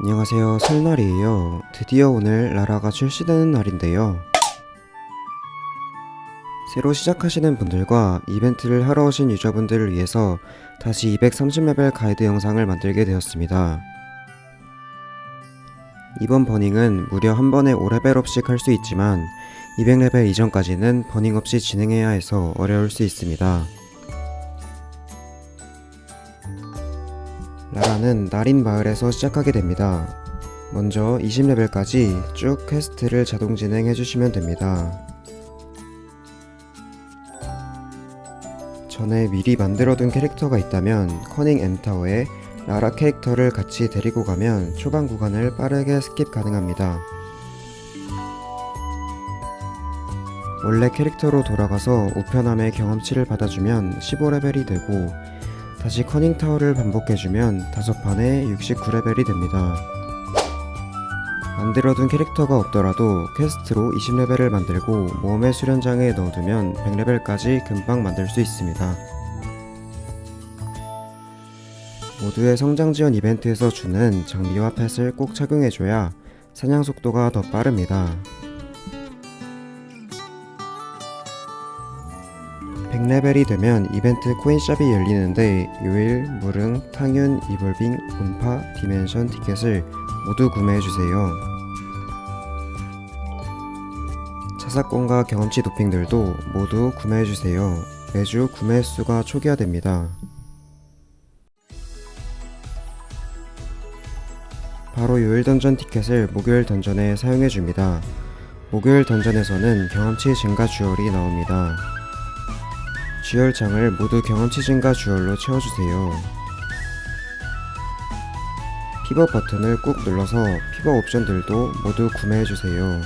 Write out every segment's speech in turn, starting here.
안녕하세요. 설날이에요. 드디어 오늘 라라가 출시되는 날인데요. 새로 시작하시는 분들과 이벤트를 하러 오신 유저분들을 위해서 다시 230레벨 가이드 영상을 만들게 되었습니다. 이번 버닝은 무려 한 번에 5레벨업씩 할 수 있지만 200레벨 이전까지는 버닝 없이 진행해야 해서 어려울 수 있습니다. 라라는 나린 마을에서 시작하게 됩니다. 먼저 20레벨까지 쭉 퀘스트를 자동 진행해 주시면 됩니다. 전에 미리 만들어둔 캐릭터가 있다면 커닝 M타워에 라라 캐릭터를 같이 데리고 가면 초반 구간을 빠르게 스킵 가능합니다. 원래 캐릭터로 돌아가서 우편함의 경험치를 받아주면 15레벨이 되고 다시 커닝 타워를 반복해주면 다섯 판에 69레벨이 됩니다. 만들어둔 캐릭터가 없더라도 퀘스트로 20레벨을 만들고 모험의 수련장에 넣어두면 100레벨까지 금방 만들 수 있습니다. 모두의 성장 지원 이벤트에서 주는 장비와 펫을 꼭 착용해줘야 사냥 속도가 더 빠릅니다. 100레벨이 되면 이벤트 코인샵이 열리는데 요일, 무릉, 탕윤, 이볼빙, 분파, 디멘션 티켓을 모두 구매해주세요. 차사건과 경험치 도핑들도 모두 구매해주세요. 매주 구매 횟수가 초기화됩니다. 바로 요일 던전 티켓을 목요일 던전에 사용해줍니다. 목요일 던전에서는 경험치 증가 주얼이 나옵니다. 주얼창을 모두 경험치 증가 주얼로 채워주세요. 피버 버튼을 꾹 눌러서 피버 옵션들도 모두 구매해주세요.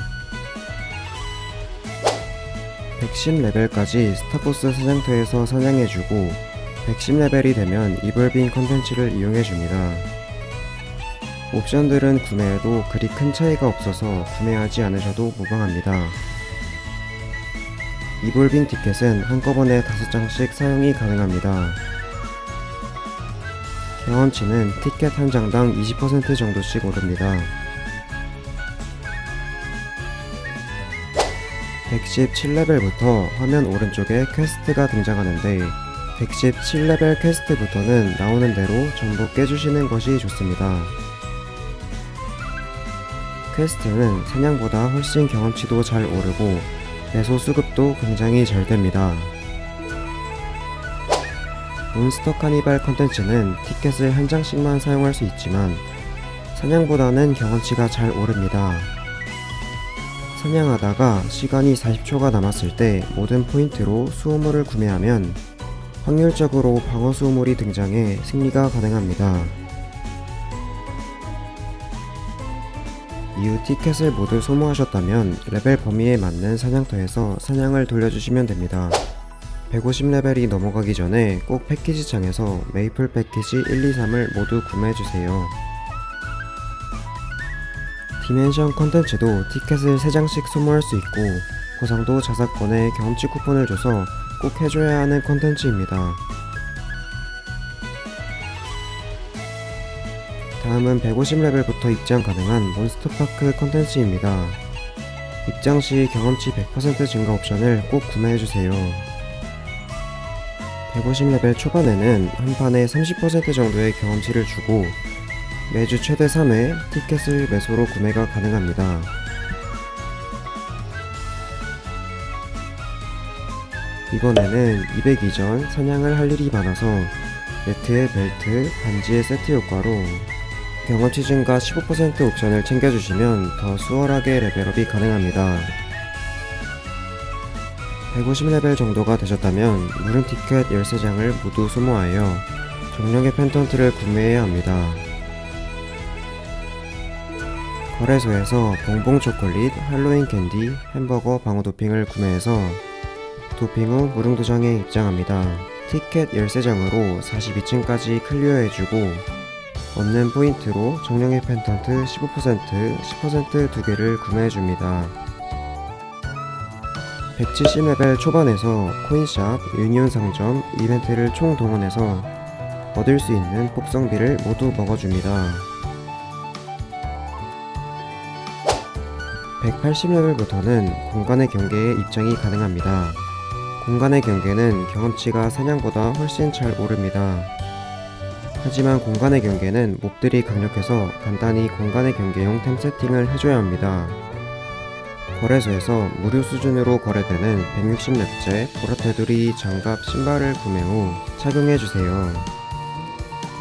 110레벨까지 스타보스 사냥터에서 사냥해주고 110레벨이 되면 이블빈 컨텐츠를 이용해줍니다. 옵션들은 구매해도 그리 큰 차이가 없어서 구매하지 않으셔도 무방합니다. 이볼빙 티켓은 한꺼번에 5장씩 사용이 가능합니다. 경험치는 티켓 한 장당 20% 정도씩 오릅니다. 117레벨부터 화면 오른쪽에 퀘스트가 등장하는데 117레벨 퀘스트부터는 나오는 대로 전부 깨주시는 것이 좋습니다. 퀘스트는 사냥보다 훨씬 경험치도 잘 오르고 매소 수급도 굉장히 잘 됩니다. 몬스터 카니발 컨텐츠는 티켓을 한 장씩만 사용할 수 있지만 사냥보다는 경험치가 잘 오릅니다. 사냥하다가 시간이 40초가 남았을 때 모든 포인트로 수호물을 구매하면 확률적으로 방어 수호물이 등장해 승리가 가능합니다. 이후 티켓을 모두 소모하셨다면 레벨 범위에 맞는 사냥터에서 사냥을 돌려주시면 됩니다. 150레벨이 넘어가기 전에 꼭 패키지 창에서 메이플 패키지 1, 2, 3을 모두 구매해주세요. 디멘션 컨텐츠도 티켓을 3장씩 소모할 수 있고 보상도 자사건에 경험치 쿠폰을 줘서 꼭 해줘야 하는 컨텐츠입니다. 다음은 150레벨부터 입장 가능한 몬스터파크 컨텐츠입니다. 입장 시 경험치 100% 증가 옵션을 꼭 구매해주세요. 150레벨 초반에는 한 판에 30% 정도의 경험치를 주고 매주 최대 3회 티켓을 매소로 구매가 가능합니다. 이번에는 200 이전 사냥을 할 일이 많아서 매트의 벨트, 반지의 세트 효과로 경험치 증가 15% 옵션을 챙겨주시면 더 수월하게 레벨업이 가능합니다. 150레벨 정도가 되셨다면 무릉 티켓 13장을 모두 소모하여 정령의 펜턴트를 구매해야 합니다. 거래소에서 봉봉 초콜릿, 할로윈 캔디, 햄버거, 방어 도핑을 구매해서 도핑 후 무릉 도장에 입장합니다. 티켓 13장으로 42층까지 클리어해주고 얻는 포인트로 정령의 펜턴트 15% 10%두 개를 구매해줍니다. 170레벨 초반에서 코인샵, 유니온 상점, 이벤트를 총 동원해서 얻을 수 있는 폭성비를 모두 먹어줍니다. 180레벨부터는 공간의 경계에 입장이 가능합니다. 공간의 경계는 경험치가 사냥보다 훨씬 잘 오릅니다. 하지만 공간의 경계는 몹들이 강력해서 간단히 공간의 경계용 템 세팅을 해줘야 합니다. 거래소에서 무료 수준으로 거래되는 160렙째 보라테두리 장갑 신발을 구매 후 착용해주세요.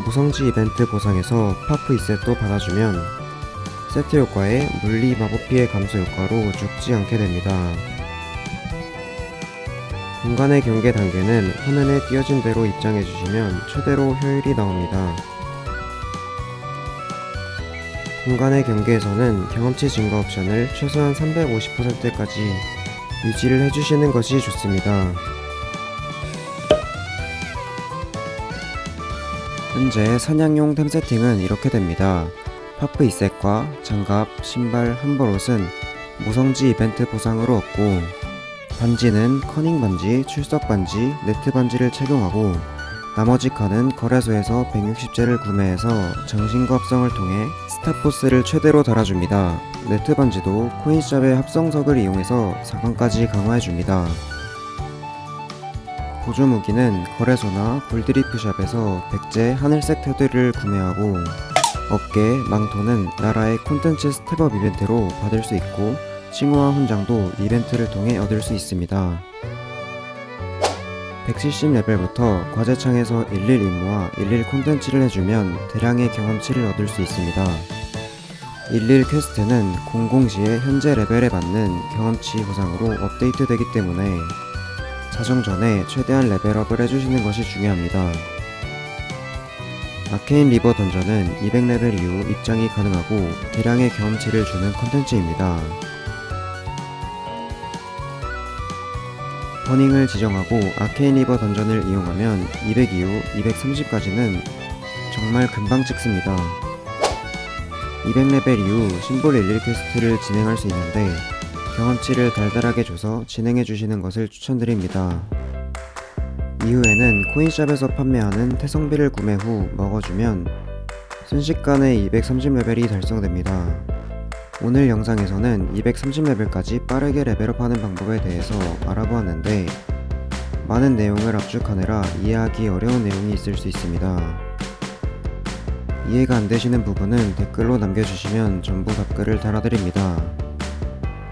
무성지 이벤트 보상에서 파프 2셋도 받아주면 세트 효과에 물리 마법 피해 감소 효과로 죽지 않게 됩니다. 공간의 경계 단계는 화면에 띄어진 대로 입장해 주시면 최대로 효율이 나옵니다. 공간의 경계에서는 경험치 증가 옵션을 최소한 350%까지 유지를 해주시는 것이 좋습니다. 현재 사냥용 템 세팅은 이렇게 됩니다. 파프 2셋과 장갑, 신발, 한벌 옷은 무성지 이벤트 보상으로 얻고 반지는 커닝 반지, 출석 반지, 네트 반지를 착용하고 나머지 칸은 거래소에서 160재를 구매해서 장신과 합성을 통해 스탑보스를 최대로 달아줍니다. 네트 반지도 코인샵의 합성석을 이용해서 4강까지 강화해줍니다. 보조 무기는 거래소나 골드리프샵에서 백제 하늘색 테두리를 구매하고 어깨, 망토는 나라의 콘텐츠 스텝업 이벤트로 받을 수 있고 칭호와 훈장도 이벤트를 통해 얻을 수 있습니다. 170레벨부터 과제창에서 11 임무와 11 콘텐츠를 해주면 대량의 경험치를 얻을 수 있습니다. 11 퀘스트는 공공시에 현재 레벨에 맞는 경험치 보상으로 업데이트 되기 때문에 자정 전에 최대한 레벨업을 해주시는 것이 중요합니다. 아케인 리버 던전은 200레벨 이후 입장이 가능하고 대량의 경험치를 주는 컨텐츠입니다. 버닝을 지정하고 아케인 리버 던전을 이용하면 200 이후 230까지는 정말 금방 찍습니다. 200레벨 이후 심볼 11 퀘스트를 진행할 수 있는데 경험치를 달달하게 줘서 진행해 주시는 것을 추천드립니다. 이후에는 코인샵에서 판매하는 태성비를 구매 후 먹어주면 순식간에 230레벨이 달성됩니다. 오늘 영상에서는 230레벨까지 빠르게 레벨업하는 방법에 대해서 알아보았는데 많은 내용을 압축하느라 이해하기 어려운 내용이 있을 수 있습니다. 이해가 안 되시는 부분은 댓글로 남겨주시면 전부 답글을 달아드립니다.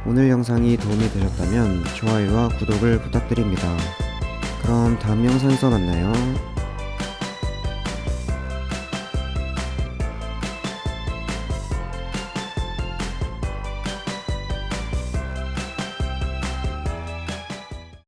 오늘 영상이 도움이 되셨다면 좋아요와 구독을 부탁드립니다. 그럼 다음 영상에서 만나요.